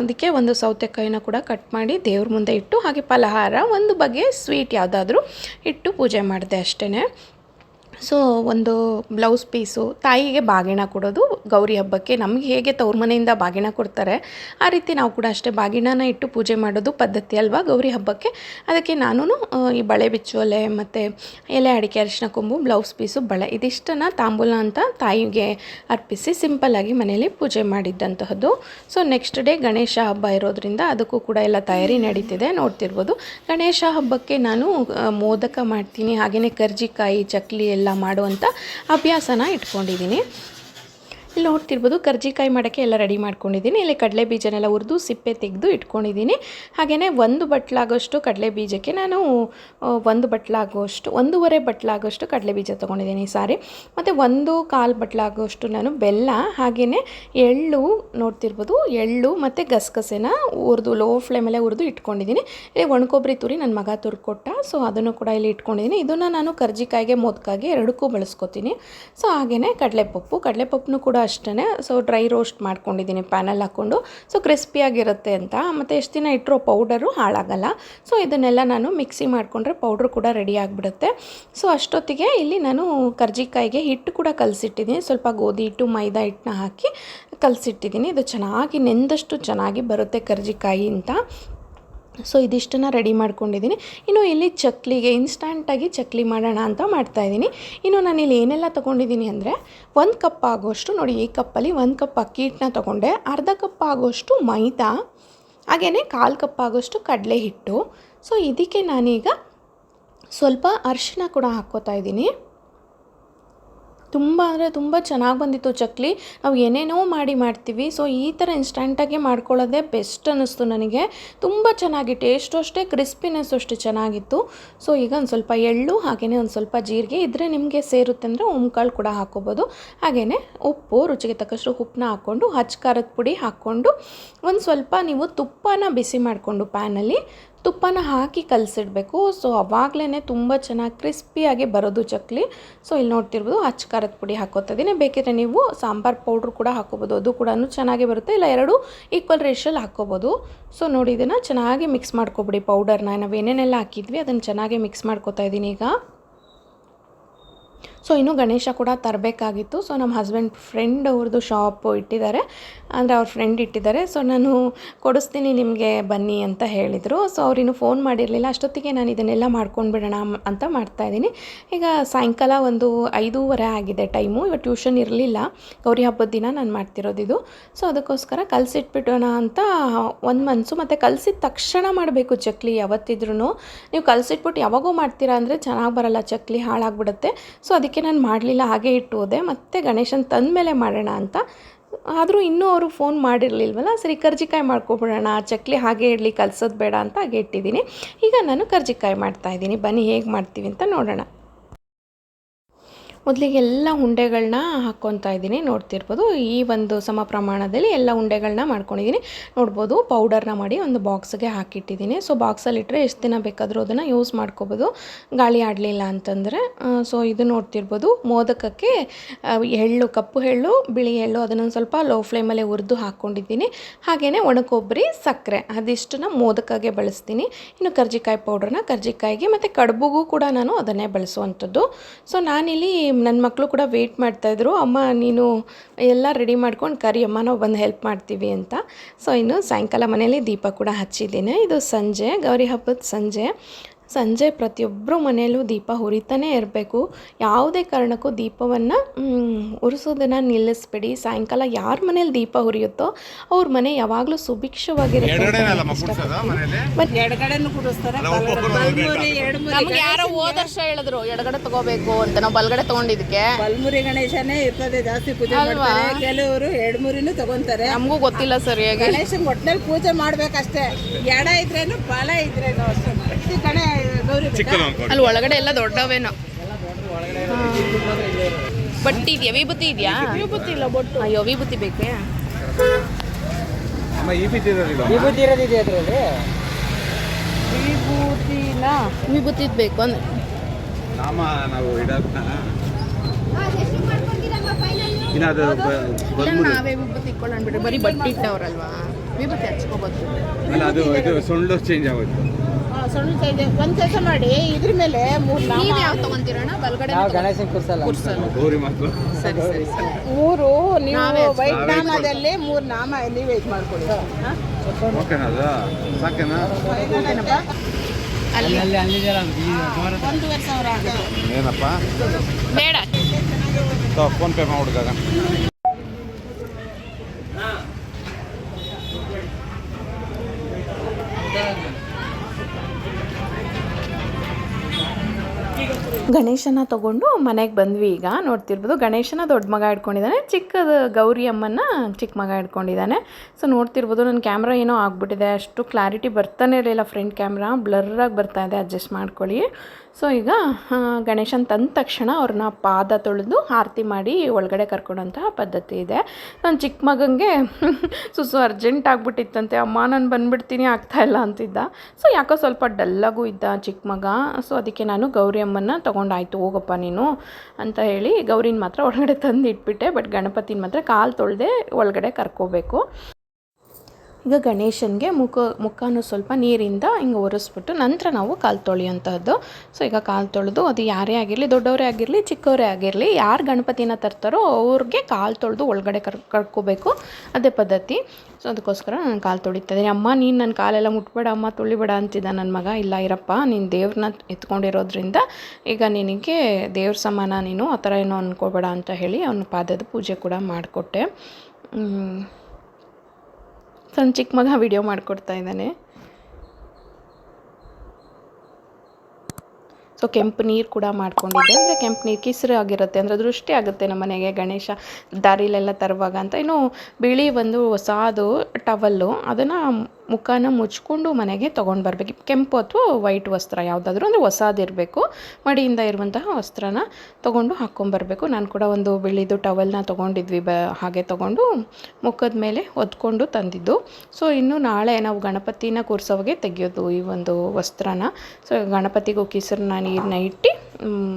S1: ಅದಕ್ಕೆ ಒಂದು ಸೌತೆಕಾಯಿನ ಕೂಡ ಕಟ್ ಮಾಡಿ ದೇವ್ರ ಮುಂದೆ ಇಟ್ಟು, ಹಾಗೆ ಫಲಹಾರ, ಒಂದು ಬಗೆ ಸ್ವೀಟ್ ಯಾವುದಾದ್ರೂ ಇಟ್ಟು ಪೂಜೆ ಮಾಡಿದೆ ಅಷ್ಟೇ ಸೊ ಒಂದು ಬ್ಲೌಸ್ ಪೀಸು, ತಾಯಿಗೆ ಬಾಗಿಣ ಕೊಡೋದು ಗೌರಿ ಹಬ್ಬಕ್ಕೆ. ನಮಗೆ ಹೇಗೆ ತವ್ರ ಮನೆಯಿಂದ ಬಾಗಿಣ ಕೊಡ್ತಾರೆ, ಆ ರೀತಿ ನಾವು ಕೂಡ ಅಷ್ಟೇ ಬಾಗಿಣನ ಇಟ್ಟು ಪೂಜೆ ಮಾಡೋದು ಪದ್ಧತಿ ಅಲ್ವಾ ಗೌರಿ ಹಬ್ಬಕ್ಕೆ. ಅದಕ್ಕೆ ನಾನು ಈ ಬಳೆ ಬಿಚ್ಚೋಲೆ ಮತ್ತು ಎಲೆ ಅಡಿಕೆ ಅರಿಶಿನ ಕೊಂಬು, ಬ್ಲೌಸ್ ಪೀಸು, ಬಳೆ ಇದಿಷ್ಟನ್ನು ತಾಂಬೂಲ ಅಂತ ತಾಯಿಗೆ ಅರ್ಪಿಸಿ ಸಿಂಪಲ್ಲಾಗಿ ಮನೆಯಲ್ಲಿ ಪೂಜೆ ಮಾಡಿದ್ದಂತಹದ್ದು ಸೊ ನೆಕ್ಸ್ಟ್ ಡೇ ಗಣೇಶ ಹಬ್ಬ ಇರೋದ್ರಿಂದ ಅದಕ್ಕೂ ಕೂಡ ಎಲ್ಲ ತಯಾರಿ ನಡೀತಿದೆ. ನೋಡ್ತಿರ್ಬೋದು. ಗಣೇಶ ಹಬ್ಬಕ್ಕೆ ನಾನು ಮೋದಕ ಮಾಡ್ತೀನಿ. ಹಾಗೆಯೇ ಕರ್ಜಿಕಾಯಿ, ಚಕ್ಲಿ ಎಲ್ಲ ಮಾಡುವಂಥ ಅಭ್ಯಾಸನ ಇಟ್ಕೊಂಡಿದ್ದೀನಿ. ಇಲ್ಲಿ ನೋಡ್ತಿರ್ಬೋದು ಕರ್ಜಿಕಾಯಿ ಮಾಡೋಕ್ಕೆ ಎಲ್ಲ ರೆಡಿ ಮಾಡ್ಕೊಂಡಿದ್ದೀನಿ. ಇಲ್ಲಿ ಕಡಲೆ ಬೀಜನೆಲ್ಲ ಹುರಿದು ಸಿಪ್ಪೆ ತೆಗೆದು ಇಟ್ಕೊಂಡಿದ್ದೀನಿ. ಹಾಗೆಯೇ ಒಂದು ಬಟ್ಲಾಗೋಷ್ಟು ಕಡಲೆ ಬೀಜಕ್ಕೆ ನಾನು ಒಂದು ಬಟ್ಲಾಗೋಷ್ಟು ಒಂದೂವರೆ ಬಟ್ಲಾಗೋಷ್ಟು ಕಡಲೆ ಬೀಜ ತೊಗೊಂಡಿದ್ದೀನಿ ಸಾರಿ. ಮತ್ತು ಒಂದು ಕಾಲು ಬಟ್ಲಾಗೋಷ್ಟು ನಾನು ಬೆಲ್ಲ ಹಾಗೆಯೇ ಎಳ್ಳು, ನೋಡ್ತಿರ್ಬೋದು ಎಳ್ಳು ಮತ್ತು ಗಸಗಸೆನ ಹುರಿದು ಲೋ ಫ್ಲೇಮಲ್ಲೇ ಹುರಿದು ಇಟ್ಕೊಂಡಿದ್ದೀನಿ. ಇಲ್ಲಿ ಒಣಕೊಬ್ಬರಿ ತುರಿ ನನ್ನ ಮಗ ತುರ್ಕೊಟ್ಟ ಸೊ ಅದನ್ನು ಕೂಡ ಇಲ್ಲಿ ಇಟ್ಕೊಂಡಿದ್ದೀನಿ. ಇದನ್ನು ನಾನು ಕರ್ಜಿಕಾಯಿಗೆ, ಮೋದಕಾಗೆ ಎರಡಕ್ಕೂ ಬಳಸ್ಕೊತೀನಿ. ಸೊ ಹಾಗೆಯೇ ಕಡಲೆಪಪ್ಪು ಕಡಲೆಪಪ್ಪು ಕೂಡ ಅಷ್ಟೇ ಸೊ ಡ್ರೈ ರೋಸ್ಟ್ ಮಾಡ್ಕೊಂಡಿದ್ದೀನಿ ಪ್ಯಾನಲ್ಲಿ ಹಾಕ್ಕೊಂಡು. ಸೊ ಕ್ರಿಸ್ಪಿಯಾಗಿರುತ್ತೆ ಅಂತ. ಮತ್ತು ಎಷ್ಟು ದಿನ ಇಟ್ಟರು ಪೌಡರು ಹಾಳಾಗಲ್ಲ. ಸೊ ಇದನ್ನೆಲ್ಲ ನಾನು ಮಿಕ್ಸಿ ಮಾಡಿಕೊಂಡ್ರೆ ಪೌಡ್ರ್ ಕೂಡ ರೆಡಿ ಆಗಿಬಿಡುತ್ತೆ. ಸೊ ಅಷ್ಟೊತ್ತಿಗೆ ಇಲ್ಲಿ ನಾನು ಕರ್ಜಿಕಾಯಿಗೆ ಹಿಟ್ಟು ಕೂಡ ಕಲಸಿಟ್ಟಿದ್ದೀನಿ ಸ್ವಲ್ಪ ಗೋಧಿ ಹಿಟ್ಟು, ಮೈದಾ ಹಿಟ್ಟನ್ನ ಹಾಕಿ ಕಲಸಿಟ್ಟಿದ್ದೀನಿ ಇದು ಚೆನ್ನಾಗಿ ನೆಂದಷ್ಟು ಚೆನ್ನಾಗಿ ಬರುತ್ತೆ ಕರ್ಜಿಕಾಯಿ ಅಂತ. ಸೊ ಇದಿಷ್ಟನ್ನು ರೆಡಿ ಮಾಡ್ಕೊಂಡಿದ್ದೀನಿ. ಇನ್ನು ಇಲ್ಲಿ ಚಕ್ಲಿಗೆ ಇನ್ಸ್ಟಂಟಾಗಿ ಚಕ್ಲಿ ಮಾಡೋಣ ಅಂತ ಮಾಡ್ತಾಯಿದ್ದೀನಿ ಇನ್ನು ನಾನಿಲ್ಲಿ ಏನೆಲ್ಲ ತೊಗೊಂಡಿದ್ದೀನಿ ಅಂದರೆ ಒಂದು ಕಪ್ ಆಗೋಷ್ಟು ನೋಡಿ ಈ ಕಪ್ಪಲ್ಲಿ ಒಂದು ಕಪ್ ಅಕ್ಕಿ ಹಿಟ್ಟನ್ನ ತೊಗೊಂಡೆ. ಅರ್ಧ ಕಪ್ ಆಗೋಷ್ಟು ಮೈದಾ ಹಾಗೆಯೇ ಕಾಲು ಕಪ್ ಆಗೋಷ್ಟು ಕಡಲೆ ಹಿಟ್ಟು. ಸೊ ಇದಕ್ಕೆ ನಾನೀಗ ಸ್ವಲ್ಪ ಅರಿಶಿನ ಕೂಡ ಹಾಕ್ಕೋತಾ ಇದ್ದೀನಿ. ತುಂಬ ಅಂದರೆ ತುಂಬ ಚೆನ್ನಾಗಿ ಬಂದಿತ್ತು ಚಕ್ಲಿ. ನಾವು ಏನೇನೋ ಮಾಡಿ ಮಾಡ್ತೀವಿ. ಸೊ ಈ ಥರ ಇನ್ಸ್ಟಂಟಾಗಿ ಮಾಡ್ಕೊಳ್ಳೋದೇ ಬೆಸ್ಟ್ ಅನ್ನಿಸ್ತು ನನಗೆ. ತುಂಬ ಚೆನ್ನಾಗಿ ಟೇಸ್ಟು ಅಷ್ಟೇ ಕ್ರಿಸ್ಪಿನೆಸ್ ಅಷ್ಟೇ ಚೆನ್ನಾಗಿತ್ತು. ಸೊ ಈಗ ಒಂದು ಸ್ವಲ್ಪ ಎಳ್ಳು ಹಾಗೆಯೇ ಒಂದು ಸ್ವಲ್ಪ ಜೀರಿಗೆ ಇದ್ದರೆ ನಿಮಗೆ ಸೇರುತ್ತೆ ಅಂದರೆ ಉಮ್ಕಾಳು ಕೂಡ ಹಾಕ್ಕೋಬೋದು. ಹಾಗೆಯೇ ಉಪ್ಪು, ರುಚಿಗೆ ತಕ್ಕಷ್ಟು ಉಪ್ಪನ್ನ ಹಾಕ್ಕೊಂಡು ಹಚ್ಚ ಖಾರದ ಪುಡಿ ಹಾಕ್ಕೊಂಡು, ಒಂದು ಸ್ವಲ್ಪ ನೀವು ತುಪ್ಪನ ಬಿಸಿ ಮಾಡಿಕೊಂಡು ಪ್ಯಾನಲ್ಲಿ ತುಪ್ಪನ ಹಾಕಿ ಕಲಸಿಡಬೇಕು. ಸೊ ಅವಾಗಲೇ ತುಂಬ ಚೆನ್ನಾಗಿ ಕ್ರಿಸ್ಪಿಯಾಗಿ ಬರೋದು ಚಕ್ಲಿ. ಸೊ ಇಲ್ಲಿ ನೋಡ್ತಿರ್ಬೋದು ಹಚ್ಚ ಖಾರದ ಪುಡಿ ಹಾಕೋತಾ ಇದ್ದೀನಿ ಬೇಕಿದ್ರೆ ನೀವು ಸಾಂಬಾರು ಪೌಡ್ರ್ ಕೂಡ ಹಾಕೋಬೋದು. ಅದು ಕೂಡ ಚೆನ್ನಾಗಿ ಬರುತ್ತೆ. ಇಲ್ಲ, ಎರಡು ಈಕ್ವಲ್ ರೇಷಲ್ಲಿ ಹಾಕೋಬೋದು. ಸೊ ನೋಡಿ, ಇದನ್ನು ಚೆನ್ನಾಗಿ ಮಿಕ್ಸ್ ಮಾಡ್ಕೊಬಿಡಿ ಪೌಡರ್ನ ನಾವು ಏನೇನೆಲ್ಲ ಹಾಕಿದ್ವಿ, ಅದನ್ನು ಚೆನ್ನಾಗಿ ಮಿಕ್ಸ್ ಮಾಡ್ಕೋತಾ ಇದ್ದೀನಿ ಈಗ. ಸೊ ಇನ್ನು ಗಣೇಶ ಕೂಡ ತರಬೇಕಾಗಿತ್ತು. ಸೊ ನಮ್ಮ ಹಸ್ಬೆಂಡ್ ಫ್ರೆಂಡ್ ಅವ್ರದ್ದು ಶಾಪು ಇಟ್ಟಿದ್ದಾರೆ. ಅಂದರೆ ಅವ್ರ ಫ್ರೆಂಡ್ ಇಟ್ಟಿದ್ದಾರೆ. ಸೊ ನಾನು ಕೊಡಿಸ್ತೀನಿ ನಿಮಗೆ ಬನ್ನಿ ಅಂತ ಹೇಳಿದರು. ಸೊ ಅವ್ರಿನ್ನೂ ಫೋನ್ ಮಾಡಿರಲಿಲ್ಲ. ಅಷ್ಟೊತ್ತಿಗೆ ನಾನು ಇದನ್ನೆಲ್ಲ ಮಾಡ್ಕೊಂಡು ಬಿಡೋಣ ಅಂತ ಮಾಡ್ತಾಯಿದ್ದೀನಿ ಈಗ ಸಾಯಂಕಾಲ ಒಂದು ಐದೂವರೆ ಆಗಿದೆ ಟೈಮು ಇವಾಗ ಟ್ಯೂಷನ್ ಇರಲಿಲ್ಲ. ಗೌರಿ ಹಬ್ಬದ ದಿನ ನಾನು ಮಾಡ್ತಿರೋದು ಇದು ಸೊ ಅದಕ್ಕೋಸ್ಕರ ಕಲಸಿಟ್ಬಿಡೋಣ ಅಂತ ಒಂದು ಮನಸ್ಸು ಮತ್ತು ಕಲಸಿದ ತಕ್ಷಣ ಮಾಡಬೇಕು ಚಕ್ಲಿ ಯಾವತ್ತಿದ್ರೂ ನೀವು ಕಲಸಿಟ್ಬಿಟ್ಟು ಯಾವಾಗೋ ಮಾಡ್ತೀರಾ ಅಂದರೆ ಚೆನ್ನಾಗಿ ಬರಲ್ಲ. ಚಕ್ಲಿ ಹಾಳಾಗ್ಬಿಡುತ್ತೆ. ಸೊ ಅದಕ್ಕೆ ನಾನು ಮಾಡಲಿಲ್ಲ, ಹಾಗೆ ಇಟ್ಟು ಹೋದೆ. ಮತ್ತೆ ಗಣೇಶನ ತಂದ ಮೇಲೆ ಮಾಡೋಣ ಅಂತ. ಆದರೂ ಇನ್ನೂ ಅವರು ಫೋನ್ ಮಾಡಿರಲಿಲ್ವಲ್ಲ, ಸರಿ ಕರ್ಜಿಕಾಯಿ ಮಾಡ್ಕೊಬಿಡೋಣ ಚಕ್ಲಿ ಹಾಗೆ ಇಡಲಿ ಕಲ್ಸೋದು ಬೇಡ ಅಂತ ಹಾಗೆ ಇಟ್ಟಿದ್ದೀನಿ. ಈಗ ನಾನು ಕರ್ಜಿಕಾಯಿ ಮಾಡ್ತಾಯಿದ್ದೀನಿ ಬನ್ನಿ, ಹೇಗೆ ಮಾಡ್ತೀವಿ ಅಂತ ನೋಡೋಣ. ಮೊದಲಿಗೆ ಎಲ್ಲ ಉಂಡೆಗಳನ್ನ ಹಾಕ್ಕೊತಾ ಇದ್ದೀನಿ. ನೋಡ್ತಿರ್ಬೋದು. ಈ ಒಂದು ಸಮ ಪ್ರಮಾಣದಲ್ಲಿ ಎಲ್ಲ ಉಂಡೆಗಳನ್ನ ಮಾಡ್ಕೊಂಡಿದ್ದೀನಿ. ನೋಡ್ಬೋದು, ಪೌಡರ್ನ ಮಾಡಿ ಒಂದು ಬಾಕ್ಸ್ಗೆ ಹಾಕಿಟ್ಟಿದ್ದೀನಿ. ಸೊ, ಬಾಕ್ಸಲ್ಲಿ ಇಟ್ಟರೆ ಎಷ್ಟು ದಿನ ಬೇಕಾದರೂ ಅದನ್ನು ಯೂಸ್ ಮಾಡ್ಕೋಬೋದು. ಗಾಳಿ ಆಡಲಿಲ್ಲ ಅಂತಂದರೆ ಸೊ, ಇದು ನೋಡ್ತಿರ್ಬೋದು. ಮೋದಕಕ್ಕೆ ಎಳ್ಳು, ಕಪ್ಪು ಎಳ್ಳು, ಬಿಳಿ ಎಳ್ಳು ಅದನ್ನು ಸ್ವಲ್ಪ ಲೋ ಫ್ಲೇಮಲ್ಲೇ ಹುರಿದು ಹಾಕ್ಕೊಂಡಿದ್ದೀನಿ ಹಾಗೆಯೇ ಒಣಕೊಬ್ಬರಿ, ಸಕ್ಕರೆ ಅದಿಷ್ಟನ್ನ ಮೋದಕಗೆ ಬಳಸ್ತೀನಿ. ಇನ್ನು ಕರ್ಜಿಕಾಯಿ ಪೌಡ್ರನ್ನ ಕರ್ಜಿಕಾಯಿಗೆ ಮತ್ತು ಕಡುಬುಗೂ ಕೂಡ ನಾನು ಅದನ್ನೇ ಬಳಸುವಂಥದ್ದು. ಸೊ, ನಾನಿಲ್ಲಿ ನನ್ನ ಮಕ್ಕಳು ಕೂಡ ವೆಯ್ಟ್ ಮಾಡ್ತಾಯಿದ್ರು ಅಮ್ಮ, ನೀನು ಎಲ್ಲ ರೆಡಿ ಮಾಡ್ಕೊಂಡು ಕರಿ, ಅಮ್ಮ, ನಾವು ಬಂದು ಹೆಲ್ಪ್ ಮಾಡ್ತೀವಿ ಅಂತ. ಸೊ ಇನ್ನು ಸಾಯಂಕಾಲ ಮನೇಲಿ ದೀಪ ಕೂಡ ಹಚ್ಚಿದ್ದೀನಿ. ಇದು ಸಂಜೆ, ಗೌರಿ ಹಬ್ಬದ ಸಂಜೆ. ಸಂಜೆ ಪ್ರತಿಯೊಬ್ಬರು ಮನೆಯಲ್ಲೂ ದೀಪ ಉರಿತಾನೇ ಇರಬೇಕು. ಯಾವುದೇ ಕಾರಣಕ್ಕೂ ದೀಪವನ್ನು ಉರಿಸೋದನ್ನು ನಿಲ್ಲಿಸ್ಬೇಡಿ. ಸಾಯಂಕಾಲ ಯಾರ ಮನೇಲಿ ದೀಪ ಉರಿಯುತ್ತೋ ಅವ್ರ ಮನೆ ಯಾವಾಗಲೂ ಸುಭಿಕ್ಷವಾಗಿರುತ್ತೆ. ನಮ್ಗೆ ಯಾರೋ ಹೋದ ವರ್ಷ ಹೇಳಿದ್ರು ಎಡಗಡೆ ತಗೋಬೇಕು ಅಂತ. ನಾವು ಬಲ್ಗಡೆ ತಗೊಂಡಿದ್ದಕ್ಕೆ.
S4: ಬಲ್ಮುರಿ ಗಣೇಶನೇ ಇರ್ತದೆ ಜಾಸ್ತಿ ಪೂಜೆ? ಮಾಡ್ತಾರೆ. ಕೆಲವರು ಎಡಮುರಿನೂ ತಗೊಂತಾರೆ.
S1: ನಮಗೂ ಗೊತ್ತಿಲ್ಲ ಸರಿಯಾಗಿ
S4: ಗಣೇಶನ ಒಟ್ಟಿನಲ್ಲಿ ಪೂಜೆ ಮಾಡ್ಬೇಕಷ್ಟೇ. ಎಡ ಇದ್ರೇನು ಬಲ ಇದ್ರೇನು ಅಷ್ಟೇ.
S1: ಅಲ್ಲಿ ಒಳಗಡೆ ಎಲ್ಲ ದೊಡ್ಡವೇನೋ. ಬಟ್ಟಿ ಇದೆಯಾ? ವಿಭೂತಿ ಇದೆಯಾ? ವಿಭೂತಿ ಇಲ್ಲ ಬೊಟ್ಟು. ಅಯ್ಯೋ ವಿಭೂತಿ ಬೇಕೇ?
S5: ಅಮ್ಮ ಈ ಬಿದ್ದಿರೋದಿಲ್ಲ
S4: ವಿಭೂತಿ ಇರೋದಿದೆ ಅದರಲ್ಲಿ?
S1: ವಿಭೂತಿನ? ವಿಭೂತಿ ಬೇಕು ಅಂದ್ರೆ.
S5: ನಾಮ ನಾವು ಇಡೋದನ್ನ.
S6: ನಾವೇ ವಿಭೂತಿ ಇಟ್ಕೊಳ್ಳೋಣ ಬಿಡ್ರಿ ಬರೀ ಬಟ್ಟೆ ಇಟ್ಟವ್ರಲ್ವಾ? ವಿಭೂತಿ ಹಚ್ಕೋಬೋದು.
S5: ಅಲ್ಲ ಅದು ಇದು ಸೊಳ್ಳು ಚೇಂಜ್ ಆಗೋಯ್ತು.
S4: ಸಣ್ಣ ಸೈಜ್ ಒಂದು ಕೆಲಸ ಮಾಡಿ ಇದ್ರ ಮೇಲೆ ಮೂರು ನಾಮ
S6: ನೀವು ಯಾವ ಬಲ್ಗಡೆ ಕುರ್ಸಲ್ಲ ಸರಿ ಸರಿ ಸರಿ.
S4: ಮೂರು ನೀವು ವೈಟ್ ನಾಮದಲ್ಲಿ ಮೂರ್ ನಾಮ ನೀವು ಇದು ಮಾಡ್ಕೊಳ್ಳಿ? ಒಂದೂವರೆ ಸಾವಿರ
S5: ಏನಪ್ಪ?
S6: ಬೇಡ.
S5: ಫೋನ್ ಪೇ ಮಾಡ್ಬಿಡ್ದಾಗ
S1: ಗಣೇಶನ ತಗೊಂಡು ಮನೆಗೆ ಬಂದ್ವಿ ಈಗ. ನೋಡ್ತಿರ್ಬೋದು, ಗಣೇಶನ ದೊಡ್ಡ ಮಗ ಇಟ್ಕೊಂಡಿದ್ದಾನೆ ಚಿಕ್ಕದ ಗೌರಿ ಅಮ್ಮನ ಚಿಕ್ಕ ಮಗ ಇಟ್ಕೊಂಡಿದ್ದಾನೆ ಸೊ ನೋಡ್ತಿರ್ಬೋದು ನನ್ನ ಕ್ಯಾಮ್ರಾ ಏನೋ ಆಗ್ಬಿಟ್ಟಿದೆ. ಅಷ್ಟು ಕ್ಲಾರಿಟಿ ಬರ್ತಾನೆ ಇರಲಿಲ್ಲ. ಫ್ರಂಟ್ ಕ್ಯಾಮ್ರಾ ಬ್ಲರ್ರಾಗಿ ಬರ್ತಾ ಇದೆ. ಅಡ್ಜಸ್ಟ್ ಮಾಡ್ಕೊಳ್ಳಿ. ಸೊ ಈಗ ಗಣೇಶನ್ ತಂದ ತಕ್ಷಣ ಅವ್ರನ್ನ ಪಾದ ತೊಳೆದು ಆರತಿ ಮಾಡಿ ಒಳಗಡೆ ಕರ್ಕೊಂಡಂತಹ ಪದ್ಧತಿ ಇದೆ. ನನ್ನ ಚಿಕ್ಕ ಮಗಂಗೆ ಸುಸು ಅರ್ಜೆಂಟ್ ಆಗಿಬಿಟ್ಟಿತ್ತಂತೆ. ಅಮ್ಮ, ನಾನು ಬಂದ್ಬಿಡ್ತೀನಿ ಆಗ್ತಾಯಿಲ್ಲ ಅಂತಿದ್ದ. ಸೊ ಯಾಕೋ ಸ್ವಲ್ಪ ಡಲ್ಲಾಗೂ ಇದ್ದ ಚಿಕ್ಕ ಮಗ. ಸೊ ಅದಕ್ಕೆ ನಾನು ಗೌರಿ ಅಮ್ಮನ ತೊಗೊಂಡಾಯ್ತು ಹೋಗಪ್ಪ ನೀನು ಅಂತ ಹೇಳಿ ಗೌರಿನ ಮಾತ್ರ ಒಳಗಡೆ ತಂದು ಇಟ್ಬಿಟ್ಟೆ ಬಟ್ ಗಣಪತಿನ ಮಾತ್ರ ಕಾಲು ತೊಳೆದೆ ಒಳಗಡೆ ಕರ್ಕೋಬೇಕು. ಈಗ ಗಣೇಶನಿಗೆ ಮುಖ ಮುಖನೂ ಸ್ವಲ್ಪ ನೀರಿಂದ ಹಿಂಗೆ ಒರೆಸ್ಬಿಟ್ಟು ನಂತರ ನಾವು ಕಾಲು ತೊಳೆಯುವಂಥದ್ದು ಸೊ ಈಗ ಕಾಲು ತೊಳೆದು ಅದು ಯಾರೇ ಆಗಿರಲಿ, ದೊಡ್ಡವರೇ ಆಗಿರಲಿ, ಚಿಕ್ಕವರೇ ಆಗಿರಲಿ, ಯಾರು ಗಣಪತಿನ ತರ್ತಾರೋ ಅವ್ರಿಗೆ ಕಾಲು ತೊಳೆದು ಒಳಗಡೆ ಕರ್, ಕರ್ಕೋಬೇಕು. ಅದೇ ಪದ್ಧತಿ. ಸೊ ಅದಕ್ಕೋಸ್ಕರ ನಾನು ಕಾಲು ತೊಳಿತಾ ಇದ್ದೀನಿ. ಅಮ್ಮ, ನೀನು ನನ್ನ ಕಾಲೆಲ್ಲ ಮುಟ್ಬೇಡ, ಅಮ್ಮ ತೊಳಿಬೇಡ ಅಂತಿದ್ದ ನನ್ನ ಮಗ. ಇಲ್ಲ ಇರಪ್ಪ, ನೀನು ದೇವ್ರನ್ನ ಎತ್ಕೊಂಡಿರೋದ್ರಿಂದ ಈಗ ನಿನಗೆ ದೇವ್ರ ಸಮಾನ ನೀನು, ಆ ಥರ ಏನೋ ಅಂದ್ಕೋಬೇಡ ಅಂತ ಹೇಳಿ ಅವನ ಪಾದದ ಪೂಜೆ ಕೂಡ ಮಾಡಿಕೊಟ್ಟೆ. ಸಣ್ಣ ಚಿಕ್ಕ ಮಗ ವಿಡಿಯೋ ಮಾಡಿಕೊಡ್ತಾ ಇದ್ದಾನೆ. ಸೊ ಕೆಂಪು ನೀರು ಕೂಡ ಮಾಡ್ಕೊಂಡಿದ್ದೆ. ಅಂದರೆ ಕೆಂಪು ನೀರು ಕಿಸರು ಆಗಿರುತ್ತೆ. ಅಂದರೆ ದೃಷ್ಟಿ ಆಗುತ್ತೆ ನಮ್ಮ ಮನೆಗೆ. ಗಣೇಶ ದಾರಿಲೆಲ್ಲ ತರುವಾಗ ಅಂತ. ಇನ್ನು ಬಿಳಿ ಒಂದು ಹೊಸಾದು ಟವಲ್ಲು ಅದನ್ನು ಮುಖನ ಮುಚ್ಕೊಂಡು ಮನೆಗೆ ತೊಗೊಂಡು ಬರಬೇಕು. ಕೆಂಪು ಅಥವಾ ವೈಟ್ ವಸ್ತ್ರ ಯಾವುದಾದ್ರೂ, ಅಂದರೆ ಹೊಸಾದಿರಬೇಕು. ಮಡಿಯಿಂದ ಇರುವಂತಹ ವಸ್ತ್ರನ ತೊಗೊಂಡು ಹಾಕ್ಕೊಂಬರ್ಬೇಕು ನಾನು ಕೂಡ ಒಂದು ಬಿಳಿದು ಟವಲ್ನ ತೊಗೊಂಡಿದ್ವಿ ಬ, ಹಾಗೆ ತೊಗೊಂಡು ಮುಖದ ಮೇಲೆ ಹೊದ್ಕೊಂಡು ತಂದಿದ್ದು. ಸೊ ಇನ್ನು ನಾಳೆ ನಾವು ಗಣಪತಿನ ಕೂರಿಸೋವಾಗೆ ತೆಗೆಯೋದು ಈ ಒಂದು ವಸ್ತ್ರನ. ಸೊ ಗಣಪತಿಗೂ ಕಿಸರನ್ನ ನೀರನ್ನ ಇಟ್ಟು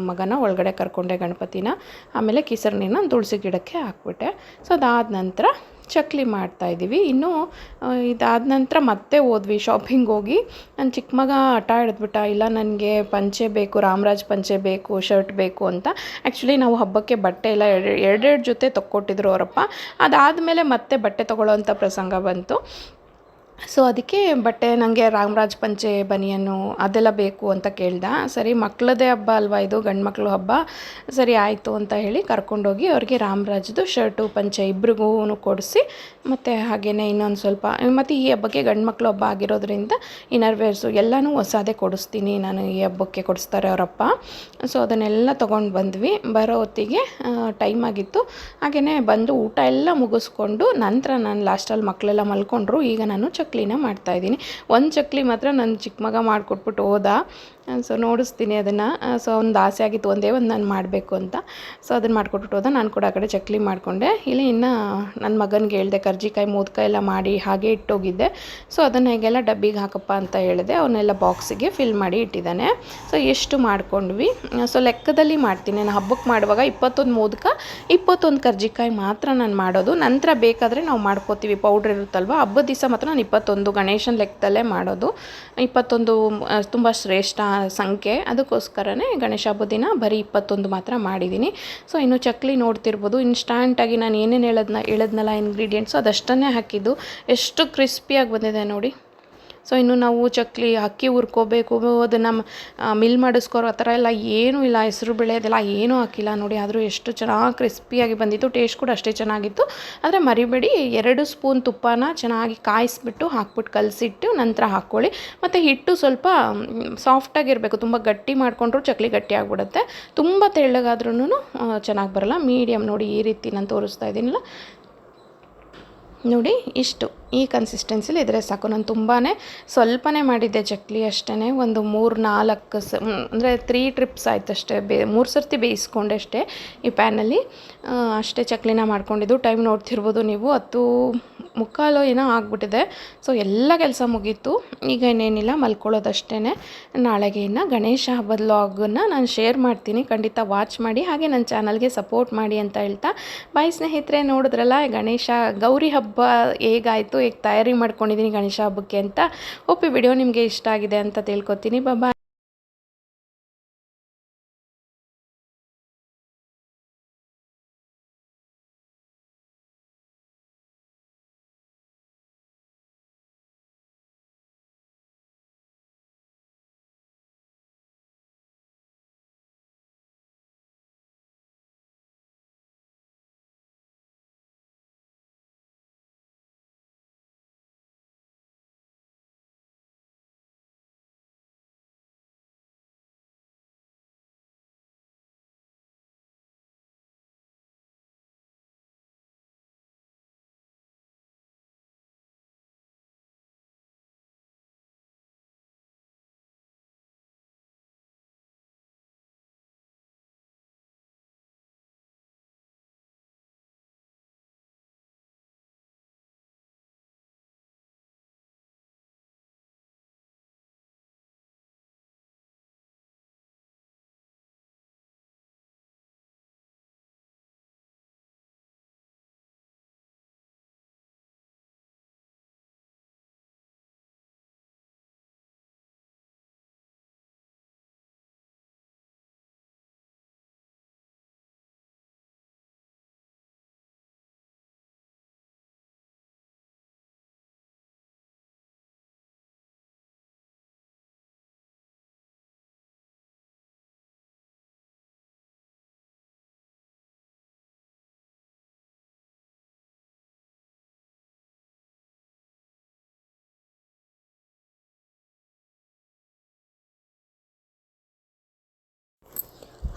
S1: ಮಗನ ಒಳಗಡೆ ಕರ್ಕೊಂಡೆ ಗಣಪತಿನ. ಆಮೇಲೆ ಕಿಸರು ನೀರನ್ನ ತುಳಸಿ ಗಿಡಕ್ಕೆ ಹಾಕ್ಬಿಟ್ಟೆ. ಸೊ ಅದಾದ ನಂತರ ಚಕ್ಲಿ ಮಾಡ್ತಾ ಇದ್ದೀವಿ. ಇನ್ನು ಇದಾದ ನಂತರ ಮತ್ತೆ ಹೋದ್ವಿ ಶಾಪಿಂಗ್ ಹೋಗಿ. ನನ್ನ ಚಿಕ್ಕ ಮಗ ಹಠ ಹಿಡಿದ್ಬಿಟ್ಟ, ಇಲ್ಲ ನನಗೆ ಪಂಚೆ ಬೇಕು, ರಾಮರಾಜ್ ಪಂಚೆ ಬೇಕು ಶರ್ಟ್ ಬೇಕು ಅಂತ. ಆ್ಯಕ್ಚುಲಿ ನಾವು ಹಬ್ಬಕ್ಕೆ ಬಟ್ಟೆ ಎಲ್ಲ ಎರಡು ಎರಡೆರಡು ಜೊತೆ ತಕ್ಕೊಟ್ಟಿದ್ರು ಅವರಪ್ಪ. ಅದಾದಮೇಲೆ ಮತ್ತೆ ಬಟ್ಟೆ ತೊಗೊಳ್ಳೋವಂಥ ಪ್ರಸಂಗ ಬಂತು. ಸೊ ಅದಕ್ಕೆ ಬಟ್ಟೆ ನನಗೆ ರಾಮರಾಜ್ ಪಂಚೆ ಬನಿಯನ್ನು ಅದೆಲ್ಲ ಬೇಕು ಅಂತ ಕೇಳ್ದೆ. ಸರಿ ಮಕ್ಕಳದೇ ಹಬ್ಬ ಅಲ್ವಾ ಇದು? ಗಂಡು ಮಕ್ಕಳು ಹಬ್ಬ. ಸರಿ, ಆಯಿತು ಅಂತ ಹೇಳಿ ಕರ್ಕೊಂಡೋಗಿ ಅವ್ರಿಗೆ ರಾಮರಾಜ್ದು ಶರ್ಟು, ಪಂಚೆ ಇಬ್ರಿಗೂ ಕೊಡಿಸಿ. ಮತ್ತು ಹಾಗೆಯೇ ಇನ್ನೊಂದು ಸ್ವಲ್ಪ, ಮತ್ತು ಈ ಹಬ್ಬಕ್ಕೆ ಗಂಡು ಮಕ್ಕಳು ಹಬ್ಬ ಆಗಿರೋದ್ರಿಂದ ಇನ್ನರ್ ವೇರ್ಸು ಎಲ್ಲನೂ ಹೊಸದೇ ಕೊಡಿಸ್ತೀನಿ. ನಾನು ಈ ಹಬ್ಬಕ್ಕೆ ಕೊಡಿಸ್ತಾರೆ ಅವರಪ್ಪ. ಸೊ ಅದನ್ನೆಲ್ಲ ತೊಗೊಂಡು ಬಂದ್ವಿ. ಬರೋ ಹೊತ್ತಿಗೆ ಟೈಮ್ ಆಗಿತ್ತು. ಹಾಗೆಯೇ ಬಂದು ಊಟ ಎಲ್ಲ ಮುಗಿಸ್ಕೊಂಡು ನಂತರ ನಾನು ಲಾಸ್ಟಲ್ಲಿ ಮಕ್ಕಳೆಲ್ಲ ಮಲ್ಕೊಂಡ್ರು. ಈಗ ನಾನು ಚಕ್ಲಿನ ಮಾಡ್ತಾಯಿದ್ದೀನಿ ಒಂದು ಚಕ್ಲಿ ಮಾತ್ರ ನನ್ನ ಚಿಕ್ಕ ಮಗ ಮಾಡಿಕೊಟ್ಬಿಟ್ಟು ಹೋದ. ಸೊ ನೋಡಿಸ್ತೀನಿ ಅದನ್ನು. ಸೊ ಒಂದು ಆಸೆ ಆಗಿತ್ತು, ಒಂದೇ ಒಂದು ನಾನು ಮಾಡಬೇಕು ಅಂತ. ಸೊ ಅದನ್ನು ಮಾಡಿಕೊಟ್ಬಿಟ್ಟು ಹೋದ. ನಾನು ಕೂಡ ಆ ಕಡೆ ಚಕ್ಲಿ ಮಾಡಿಕೊಂಡೆ. ಇಲ್ಲಿ ಇನ್ನು ನನ್ನ ಮಗನಿಗೆ ಹೇಳಿದೆ ಕರ್ಜಿಕಾಯಿ ಮೋದಕಾಯಿ ಎಲ್ಲ ಮಾಡಿ ಹಾಗೆ ಇಟ್ಟೋಗಿದ್ದೆ. ಸೊ ಅದನ್ನು ಹೇಗೆಲ್ಲ ಡಬ್ಬಿಗೆ ಹಾಕಪ್ಪ ಅಂತ ಹೇಳಿದೆ. ಅವನ್ನೆಲ್ಲ ಬಾಕ್ಸಿಗೆ ಫಿಲ್ ಮಾಡಿ ಇಟ್ಟಿದ್ದಾನೆ. ಸೊ ಎಷ್ಟು ಮಾಡ್ಕೊಂಡ್ವಿ? ಸೊ ಲೆಕ್ಕದಲ್ಲಿ ಮಾಡ್ತೀನಿ. ನಾನು ಹಬ್ಬಕ್ಕೆ ಮಾಡುವಾಗ ಇಪ್ಪತ್ತೊಂದು ಮೋದಕ, ಇಪ್ಪತ್ತೊಂದು ಕರ್ಜಿಕಾಯಿ ಮಾತ್ರ ನಾನು ಮಾಡೋದು. ನಂತರ ಬೇಕಾದರೆ ನಾವು ಮಾಡ್ಕೋತೀವಿ. ಪೌಡ್ರ್ ಇರುತ್ತಲ್ವ? ಹಬ್ಬದ ದಿವಸ ಮಾತ್ರ ನಾನು ಇಪ್ಪತ್ತೊಂದು ಗಣೇಶನ ಲೆಕ್ಕದಲ್ಲೇ ಮಾಡೋದು. ಇಪ್ಪತ್ತೊಂದು ತುಂಬ ಶ್ರೇಷ್ಠ ಸಂಖ್ಯೆ. ಅದಕ್ಕೋಸ್ಕರನೇ ಗಣೇಶ ಹಬ್ಬದ ದಿನ ಬರೀ ಇಪ್ಪತ್ತೊಂದು ಮಾತ್ರ ಮಾಡಿದ್ದೀನಿ. ಸೊ ಇನ್ನು ಚಕ್ಲಿ ನೋಡ್ತಿರ್ಬೋದು. ಇನ್ಸ್ಟಾಂಟಾಗಿ ನಾನು ಏನೇನು ಹೇಳದ್ನ, ಹೇಳದ್ನಲ್ಲ ಇಂಗ್ರೀಡಿಯೆಂಟ್ಸು ಅದಷ್ಟನ್ನೇ ಹಾಕಿದ್ದು. ಎಷ್ಟು ಕ್ರಿಸ್ಪಿಯಾಗಿ ಬಂದಿದೆ ನೋಡಿ. ಸೊ ಇನ್ನು ನಾವು ಚಕ್ಲಿ ಅಕ್ಕಿ ಹುರ್ಕೋಬೇಕು, ಅದನ್ನು ಮಿಲ್ ಮಾಡಿಸ್ಕೋರು ಆ ಥರ ಎಲ್ಲ ಏನೂ ಇಲ್ಲ, ಹೆಸರು ಬೇಳೆ ಅದೆಲ್ಲ ಏನೂ ಹಾಕಿಲ್ಲ ನೋಡಿ, ಆದರೂ ಎಷ್ಟು ಚೆನ್ನಾಗಿ ಕ್ರಿಸ್ಪಿಯಾಗಿ ಬಂದಿತ್ತು ಟೇಸ್ಟ್ ಕೂಡ ಅಷ್ಟೇ ಚೆನ್ನಾಗಿತ್ತು. ಆದರೆ ಮರಿಬೇಡಿ, ಎರಡು ಸ್ಪೂನ್ ತುಪ್ಪನ ಚೆನ್ನಾಗಿ ಕಾಯಿಸ್ಬಿಟ್ಟು ಹಾಕ್ಬಿಟ್ಟು ಕಲಸಿಟ್ಟು ನಂತರ ಹಾಕ್ಕೊಳ್ಳಿ. ಮತ್ತು ಹಿಟ್ಟು ಸ್ವಲ್ಪ ಸಾಫ್ಟಾಗಿರಬೇಕು ತುಂಬ ಗಟ್ಟಿ ಮಾಡಿಕೊಂಡ್ರು ಚಕ್ಲಿ ಗಟ್ಟಿ ಆಗಿಬಿಡುತ್ತೆ. ತುಂಬ ತೆಳ್ಳಗಾದ್ರೂ ಚೆನ್ನಾಗಿ ಬರಲ್ಲ. ಮೀಡಿಯಮ್ ನೋಡಿ ಈ ರೀತಿ ನಾನು ತೋರಿಸ್ತಾ ಇದ್ದೀನಲ್ಲ. ನೋಡಿ, ಇಷ್ಟು. ಈ ಕನ್ಸಿಸ್ಟೆನ್ಸಿಲಿ ಇದ್ರೆ ಸಾಕು. ನಾನು ತುಂಬಾ ಸ್ವಲ್ಪನೇ ಮಾಡಿದ್ದೆ ಚಕ್ಲಿ ಅಷ್ಟೇ ಒಂದು ಮೂರು ನಾಲ್ಕು ಸ ಅಂದರೆ ತ್ರೀ ಟ್ರಿಪ್ಸ್ ಆಯ್ತು ಅಷ್ಟೇ ಬೇ ಮೂರು ಸರ್ತಿ ಬೇಯಿಸ್ಕೊಂಡೆ ಅಷ್ಟೇ ಈ ಪ್ಯಾನಲ್ಲಿ ಅಷ್ಟೇ ಚಕ್ಲಿನ ಮಾಡ್ಕೊಂಡಿದ್ದು. ಟೈಮ್ ನೋಡ್ತಿರ್ಬೋದು ನೀವು. ಹತ್ತು ಮುಕ್ಕಾಲು ಏನೋ ಆಗಿಬಿಟ್ಟಿದೆ. ಸೊ ಎಲ್ಲ ಕೆಲಸ ಮುಗೀತು. ಈಗ ಇನ್ನೇನಿಲ್ಲ ಮಲ್ಕೊಳ್ಳೋದಷ್ಟೇ ನಾಳೆಗೆ ಇನ್ನು ಗಣೇಶ ಹಬ್ಬದ ಲಾಗನ್ನು ನಾನು ಶೇರ್ ಮಾಡ್ತೀನಿ. ಖಂಡಿತ ವಾಚ್ ಮಾಡಿ, ಹಾಗೆ ನನ್ನ ಚಾನಲ್ಗೆ ಸಪೋರ್ಟ್ ಮಾಡಿ ಅಂತ ಹೇಳ್ತಾ. ಬಾಯ್ ಸ್ನೇಹಿತರೆ, ನೋಡಿದ್ರಲ್ಲ, ಗಣೇಶ, ಗೌರಿ ಹಬ್ಬ ಹೇಗಾಯಿತು, ಹೇಗೆ ತಯಾರಿ ಮಾಡ್ಕೊಂಡಿದ್ದೀನಿ ಗಣೇಶ ಹಬ್ಬಕ್ಕೆ ಅಂತ. ಒಪ್ಪಿ ವಿಡಿಯೋ ನಿಮಗೆ ಇಷ್ಟ ಆಗಿದೆ ಅಂತ ತಿಳ್ಕೊತೀನಿ. ಬಾಬಾ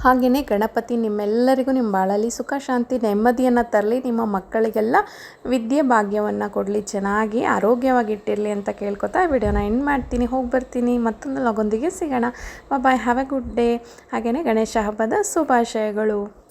S1: ಹಾಗೆಯೇ ಗಣಪತಿ ನಿಮ್ಮೆಲ್ಲರಿಗೂ ನಿಮ್ಮ ಬಾಳಲ್ಲಿ ಸುಖ, ಶಾಂತಿ, ನೆಮ್ಮದಿಯನ್ನು ತರಲಿ. ನಿಮ್ಮ ಮಕ್ಕಳಿಗೆಲ್ಲ ವಿದ್ಯೆ ಭಾಗ್ಯವನ್ನು ಕೊಡಲಿ. ಚೆನ್ನಾಗಿ ಆರೋಗ್ಯವಾಗಿಟ್ಟಿರಲಿ ಅಂತ ಕೇಳ್ಕೊತಾ ವಿಡಿಯೋನ ಎಂಡ್ ಮಾಡ್ತೀನಿ. ಹೋಗಿ ಬರ್ತೀನಿ. ಮತ್ತೊಂದು ಲಗೊಂದಿಗೆ ಸಿಗೋಣ. Bye have a good day ಹಾಗೆಯೇ ಗಣೇಶ ಹಬ್ಬದ ಶುಭಾಶಯಗಳು.